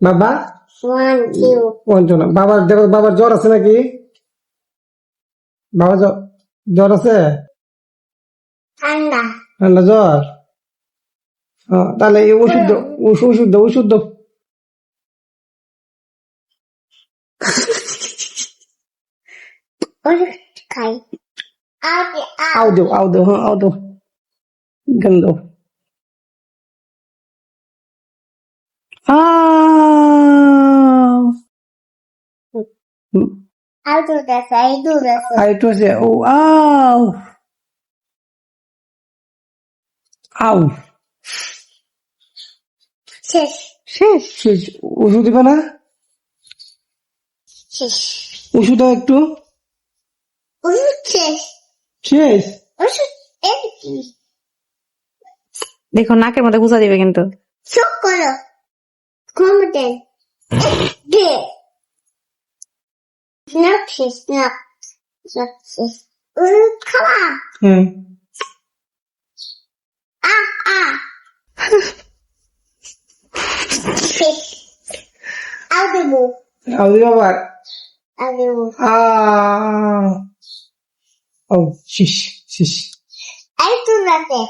বাবা? বাবার দেখো বাবার জ্বর আছে নাকি? বাবা জ্বর আছে? ঠান্ডা। ঠান্ডা জ্বর? তাহলে এই ওষুধ ওষুধ ওষুধ আও দাও আও দাও হ্যাঁ আও গান আর একটু আছে ও আও আও শেষ শেষ শেষ ওষুধ দিবে না শেষ ওষুধ একটু ওষুধ শেষ শেষ ওষুধ দেখো নাকের মধ্যে গুছা দিবে কিন্তু। চোখ করো কমতেন She's not, Pieśnia, że Come on. Hmm. A, a. Albumu. Audiobar. Albumu. Ah. Oh, shish, shish. I do nothing.